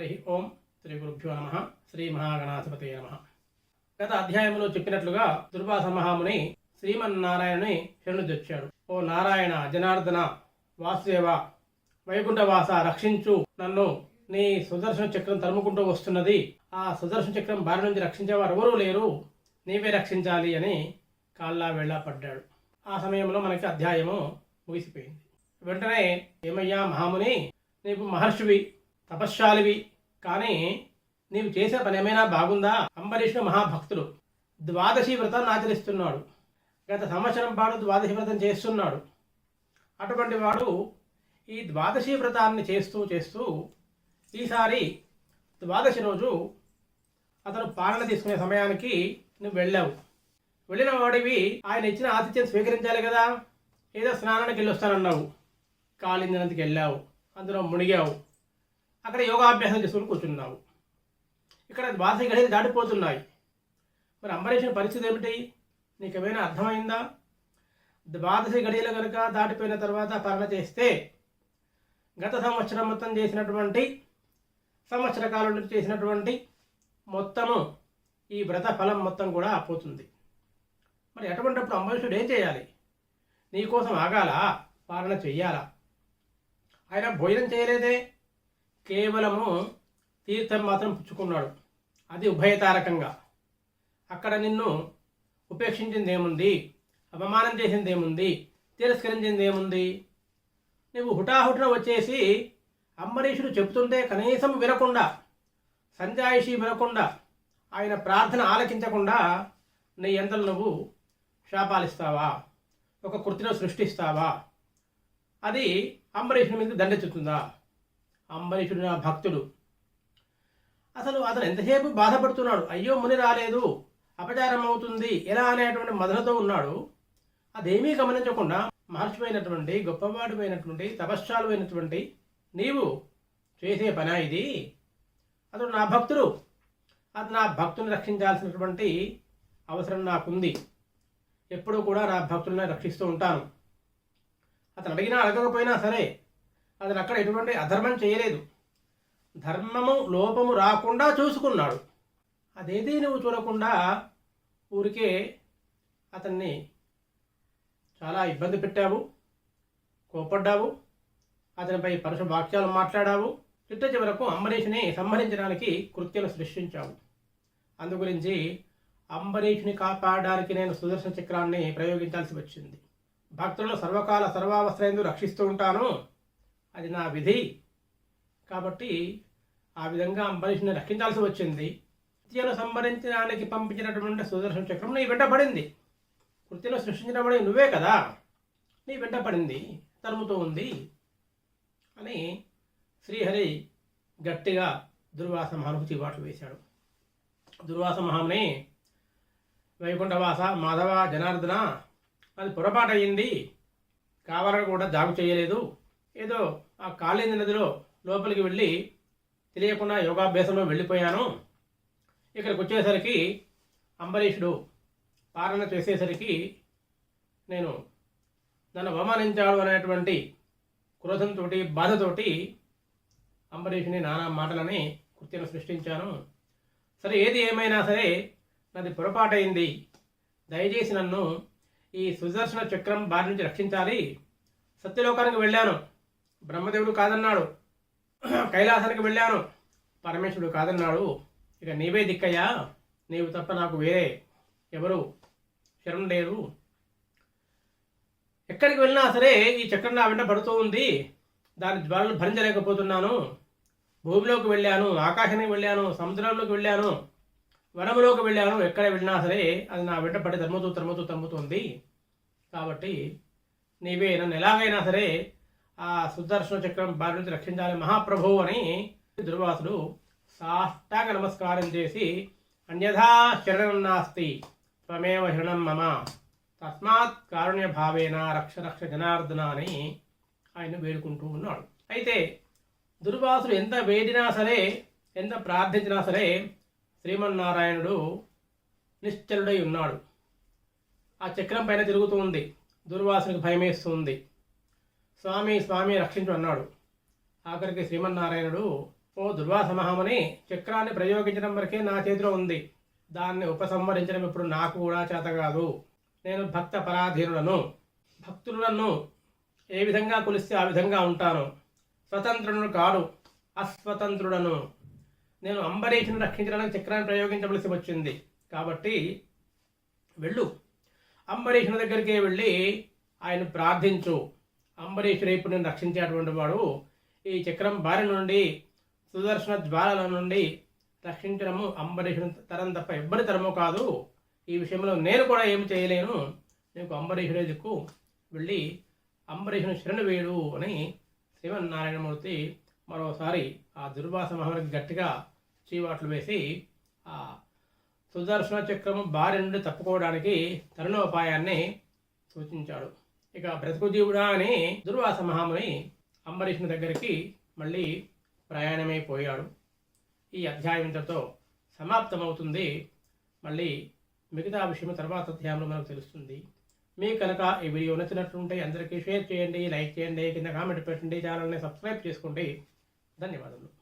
హరి ఓం శ్రీ గురుభ్యో నమ. శ్రీ మహాగణాధిపతి నమ. గత అధ్యాయంలో చెప్పినట్లుగా దుర్వాస మహాముని శ్రీమన్నారాయణుని శరణుదొచ్చాడు ఓ నారాయణ జనార్దన వాసుదేవ వైకుంఠవాస రక్షించు నన్ను నీ సుదర్శన చక్రం తరుముకుంటూ వస్తున్నది. ఆ సుదర్శన చక్రం బారి నుంచి రక్షించేవారు ఎవరూ లేరు. నీవే రక్షించాలి అని కాళ్ళ వెళ్ళా పడ్డాడు. ఆ సమయంలో మనకి అధ్యాయము ముగిసిపోయింది. వెంటనే ఏమయ్యా మహాముని నీకు మహర్షివి తపశ్శాలివి. కానీ నీవు చేసే పని ఏమైనా బాగుందా? అంబరీషుడు మహాభక్తుడు ద్వాదశి వ్రతాన్ని ఆచరిస్తున్నాడు. గత సంవత్సరం పాటు ద్వాదశి వ్రతం చేస్తున్నాడు. అటువంటి వాడు ఈ ద్వాదశి వ్రతాన్ని చేస్తూ చేస్తూ ఈసారి ద్వాదశి రోజు అతను పాలన తీసుకునే సమయానికి నువ్వు వెళ్ళావు. వెళ్ళిన వాడివి ఆయన ఇచ్చిన ఆతిథ్యం స్వీకరించాలి కదా. ఏదో స్నానానికి వెళ్ళి వస్తానన్నావు వెళ్ళావు. అందులో మునిగావు. అక్కడ యోగాభ్యాసం చేసుకుని కూర్చున్నావు ఇక్కడ బాధ గడియలు దాటిపోతున్నాయి. మరి అంబరీషన్ పరిస్థితి ఏమిటి? నీకు ఏమైనా అర్థమైందా? ద్వాదశి గడియలు కనుక దాటిపోయిన తర్వాత పరణ చేస్తే గత సంవత్సరం మొత్తం చేసినటువంటి సంవత్సర కాలం నుంచి చేసినటువంటి మొత్తము ఈ వ్రత ఫలం మొత్తం కూడా పోతుంది. మరి అటువంటిప్పుడు అంబరీషుడు ఏం చేయాలి? నీకోసం ఆగాల? పాలన చెయ్యాలా? ఆయన భోజనం చేయలేదే? కేవలము తీర్థం మాత్రం పుచ్చుకున్నాడు. అది ఉభయతారకంగా. అక్కడ నిన్ను ఉపేక్షించింది ఏముంది అవమానం చేసింది ఏముంది తిరస్కరించింది ఏముంది నువ్వు హుటాహుటిన వచ్చేసి అంబరీషుడు చెబుతుంటే కనీసం వినకుండా సంజాయిషి వినకుండా ఆయన ప్రార్థన ఆలకించకుండా నీ ఎంతలు నువ్వు శాపాలిస్తావా? ఒక కృతిలో సృష్టిస్తావా? అది అంబరీషుని మీద దండెత్తుతుందా? అంబరీషుడు నా భక్తుడు. అసలు అతను ఎంతసేపు బాధపడుతున్నాడు? అయ్యో ముని రాలేదు. అపచారం అవుతుంది ఎలా అనేటువంటి మదనతో ఉన్నాడు? అదేమీ గమనించకుండా మహర్షిపోయినటువంటి గొప్పవాడిపోయినటువంటి తపశ్చాలు అయినటువంటి నీవు చేసే పనా ఇది? అతడు నా భక్తుడు. అది నా భక్తుని రక్షించాల్సినటువంటి అవసరం నాకుంది. ఎప్పుడూ కూడా నా భక్తులను రక్షిస్తూ ఉంటాను. అతను అడిగినా అడగకపోయినా సరే అతను అక్కడ ఎటువంటి అధర్మం చేయలేదు. ధర్మము లోపము రాకుండా చూసుకున్నాడు. అదేది నువ్వు చూడకుండా ఊరికే అతన్ని చాలా ఇబ్బంది పెట్టావు కోపడ్డావు అతనిపై పరుష వాక్యాలు మాట్లాడావు చిట్ట చివరకు అంబరీష్ని సంహరించడానికి కృత్యలు సృష్టించావు. అందుగురించి అంబరీషుని కాపాడడానికి నేను సుదర్శన చక్రాన్ని ప్రయోగించాల్సి వచ్చింది. భక్తులను సర్వకాల సర్వావస్థలందు రక్షిస్తూ ఉంటాను. అది నా విధి. కాబట్టి ఆ విధంగా అంబరీషుని రక్షించాల్సి వచ్చింది. కృత్యను సంహరించడానికి పంపించినటువంటి సుదర్శన చక్రం నీ వెంట పడింది. కృత్యను సృష్టించబడి నువ్వే కదా. నీ వెంట పడింది. తరుముతూ ఉంది. అని శ్రీహరి గట్టిగా దుర్వాస మహానుకు చివాట్లు వేశాడు. దుర్వాస మహాముని వైకుంఠవాస మాధవ జనార్దన అది పొరపాటయ్యింది కావాలని కూడా జాగు చేయలేదు. ఏదో ఆ కాళింది నదిలో లోపలికి వెళ్ళి తెలియకుండా యోగాభ్యాసంలో వెళ్ళిపోయాను. ఇక్కడికి వచ్చేసరికి అంబరీషుడు పాలన చేసేసరికి నేను నన్ను అవమానించాడు అనేటువంటి క్రోధంతో బాధతోటి అంబరీషుని నానా మాటలని కృత్యను సృష్టించాను. సరే ఏది ఏమైనా సరే నాది పొరపాటైంది దయచేసి నన్ను ఈ సుదర్శన చక్రం బారి నుంచి రక్షించాలి. సత్యలోకానికి వెళ్ళాను. బ్రహ్మదేవుడు కాదన్నాడు. కైలాసానికి వెళ్ళాను. పరమేశ్వరుడు కాదన్నాడు. ఇక నీవే దిక్కయ్యా. నీవు తప్ప నాకు వేరే ఎవరు శరణు లేరు. ఎక్కడికి వెళ్ళినా సరే ఈ చక్రం నా వెంట పడుతూ ఉంది. దాని జ్వాలను భరించలేకపోతున్నాను. భూమిలోకి వెళ్ళాను ఆకాశానికి వెళ్ళాను సముద్రంలోకి వెళ్ళాను వనములోకి వెళ్ళాను. ఎక్కడ వెళ్ళినా సరే అది నా వెంట పడి తరుముతూ తరుముతూ తరుముతుంది కాబట్టి నీవే నన్ను ఎలాగైనా సరే ఆ సుదర్శన చక్రం బారి నుంచి రక్షించాలి మహాప్రభు అని దుర్వాసుడు సాష్టాక నమస్కారం చేసి అన్యథా శరణం నాస్తి త్వమేవ శరణం మమ. తస్మాత్ కారుణ్య భావేన రక్ష రక్ష జనార్దన అని ఆయన వేడుకుంటూ ఉన్నాడు. అయితే దుర్వాసుడు ఎంత వేడినా సరే ఎంత ప్రార్థించినా సరే శ్రీమన్నారాయణుడు నిశ్చలుడై ఉన్నాడు. ఆ చక్రం పైన తిరుగుతూ ఉంది. దుర్వాసునికి భయమేస్తుంది స్వామి స్వామి రక్షించు అన్నాడు. ఆఖరికి శ్రీమన్నారాయణుడు ఓ దుర్వాస మహాముని చక్రాన్ని ప్రయోగించడం వరకే నా చేతిలో ఉంది. దాన్ని ఉపసంహరించడం ఇప్పుడు నాకు కూడా చేత కాదు. నేను భక్త పరాధీనులను భక్తులను ఏ విధంగా కొలిస్తే ఆ విధంగా ఉంటాను. స్వతంత్రులను కాడు అస్వతంత్రుడను. నేను అంబరీషుని రక్షించడానికి చక్రాన్ని ప్రయోగించవలసి వచ్చింది. కాబట్టి వెళ్ళు. అంబరీషుని దగ్గరికే వెళ్ళి ఆయన ప్రార్థించు. అంబరీష్ ఇప్పుడు రక్షించేటువంటి వాడు ఈ చక్రం బారి నుండి సుదర్శన ద్వారాల నుండి రక్షించడము అంబరీషుని తరం తప్ప ఎవ్వరి తరము కాదు. ఈ విషయంలో నేను కూడా ఏమి చేయలేను. నీకు అంబరీషుడే దిక్కు వెళ్ళి అంబరీషుని శరణు వేడు అని శ్రీమన్నారాయణమూర్తి మరోసారి ఆ దుర్వాస మహామునికి గట్టిగా చీవాట్లు వేసి ఆ సుదర్శన చక్రము బారి నుండి తప్పుకోవడానికి తరుణోపాయాన్ని సూచించాడు. ఇక బ్రతుకుజీవుడా అని దుర్వాస మహాముని అంబరీషుని దగ్గరికి మళ్ళీ ప్రయాణమైపోయాడు ఈ అధ్యాయం ఇంతతో సమాప్తమవుతుంది. మళ్ళీ మిగతా విషయం తర్వాత అధ్యాయంలో మనకు తెలుస్తుంది. మీకు కనుక ఈ వీడియో నచ్చినట్లుంటే అందరికీ షేర్ చేయండి లైక్ చేయండి కింద కామెంట్ పెట్టండి ఛానల్ని సబ్స్క్రైబ్ చేసుకోండి. ధన్యవాదములు.